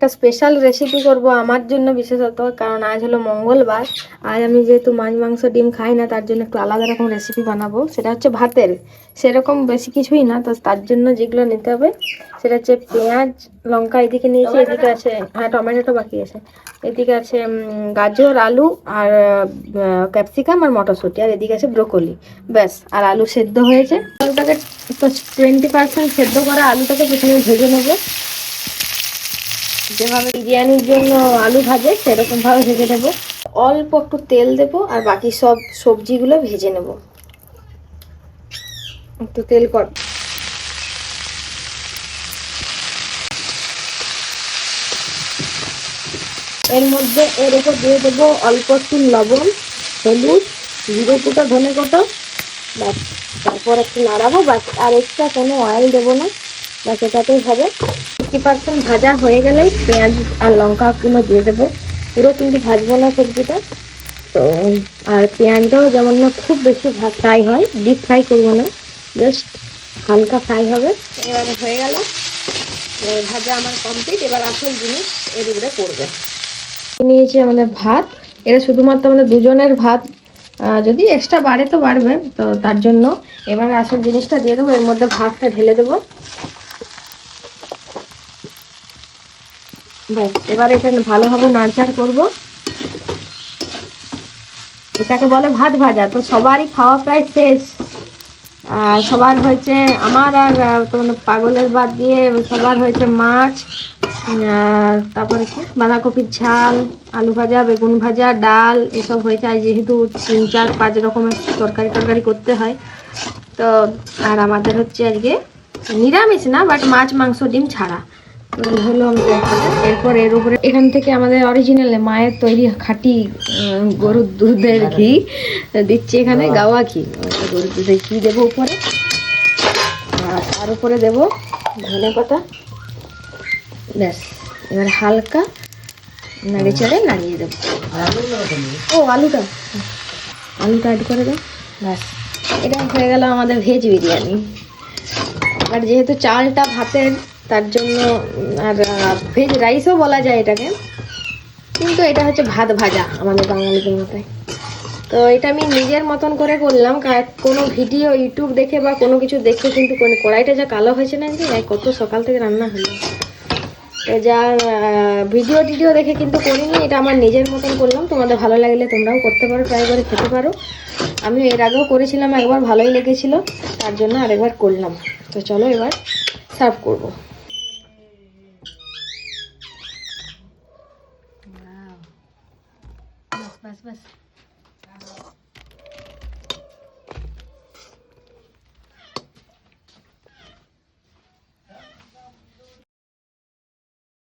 একটা special recipe করব আমার জন্য বিশেষত, কারণ আজ হলো মঙ্গলবার। আজ আমি যেহেতু মাছ, মাংস, ডিম খাই না, তার জন্য একটু আলাদা রকম রেসিপি বানাবো। সেটা হচ্ছে ভাতের। সেরকম বেশি কিছুই না, তো তার জন্য যেগুলো নিতে হবে, সেটা হচ্ছে পেঁয়াজ, লঙ্কা এদিকে নিয়েছি, এদিকে আছে হ্যাঁ টমেটোটা বাকি আছে। এদিকে আছে গাজর, আলু আর ক্যাপসিকাম আর মটরশুঁটি, আর এদিকে আছে ব্রোকলি ব্যাস, আর আলু সেদ্ধ হয়েছে। আলুটাকে টোয়েন্টি পার্সেন্ট সেদ্ধ করা আলুটাকে প্রথমে ভেজে নেব। যেভাবে বিরিয়ানির জন্য আলু ভাজে সেরকম ভাবে ভেজে নেব। অল্প একটু তেল দেব আর বাকি সব সবজিগুলো ভেজে নেব। একটু তেল কর। এর মধ্যে এর উপর দিয়ে দেবো অল্প একটু লবণ, হলুদ, জিরে কুটো ধনে কুটো ব্যাস, তারপর একটু নাড়াবো বাস আর এক্সট্রা কোনো অয়েল দেবো না। বাস এটাতেই হবে। ফিফটি পার্সেন্ট ভাজা হয়ে গেলেই পেঁয়াজ আর লঙ্কাগুলো দিয়ে দেবো। পুরো কিন্তু ভাজবো না সবজিটা। তো, আর পেঁয়াজটাও যেমন না খুব বেশি ফ্রাই হয় ডিপ ফ্রাই করব না। জাস্ট হালকা ফ্রাই হবে। এবারে হয়ে গেল। ভাজা আমার কমপ্লিট এবার আসল জিনিস এর উপরে পড়বে। নিয়েছি আমাদের ভাত। এটা শুধুমাত্র আমাদের দুজনের ভাত। যদি এক্সট্রা বাড়ে তো বাড়বে, তো তার জন্য এবার আসল জিনিসটা দিয়ে দেবো। এর মধ্যে ভাতটা ঢেলে দেবো। ব্যাস, এবার এটা ভালোভাবে নাড়চাড় করব। এটাকে বলে ভাত ভাজা। তো সবারই খাওয়া প্রায় শেষ। আর সবার হয়েছে আমার আর পাগলের বাদ দিয়ে সবার হয়েছে মাছ তারপরে বাঁধাকপির ঝাল, আলু ভাজা, বেগুন ভাজা, ডাল, এসব হয়েছে। আর যেহেতু তিন, চার, পাঁচ রকমের তরকারি তরকারি করতে হয়, তো আর আমাদের হচ্ছে আজকে নিরামিষ না বাট মাছ, মাংস, ডিম ছাড়া। হলো। এরপর এর উপরে এখান থেকে আমাদের অরিজিনাল মায়ের তৈরি খাঁটি গরুর দুধের ঘি দিচ্ছি এখানে গাওয়া ঘি। গরুর দুধের ঘি দেবো উপরে। আর তার উপরে দেবো ধনে পাতা। ব্যাস এবার হালকা নাড়ে চাড়ে নাড়িয়ে দেবো। ও আলুটা। আলুটা অ্যাড করে দাও। ব্যাস এটা হয়ে গেল আমাদের ভেজ বিরিয়ানি। আর যেহেতু চালটা ভাতের তার জন্য আর ভেজ রাইসও বলা যায় এটাকে। কিন্তু এটা হচ্ছে ভাত ভাজা আমাদের বাঙালিদের মতে। তো এটা আমি নিজের মতন করে করলাম কোনো ভিডিও ইউটিউব দেখে বা কোনো কিছু দেখে কিন্তু কোনো- কড়াইটা যা কালো হয়েছে না যে কত সকাল থেকে রান্না হলো। তো যা ভিডিও টিডিও দেখে কিন্তু করিনি, এটা আমার নিজের মতন করলাম। তোমাদের ভালো লাগলে তোমরাও করতে পারো ট্রাই করে খেতে পারো। আমি এর আগেও করেছিলাম, একবার ভালোই লেগেছিল, তার জন্য আরেকবার করলাম। তো চলো এবার সার্ভ করব। बस बस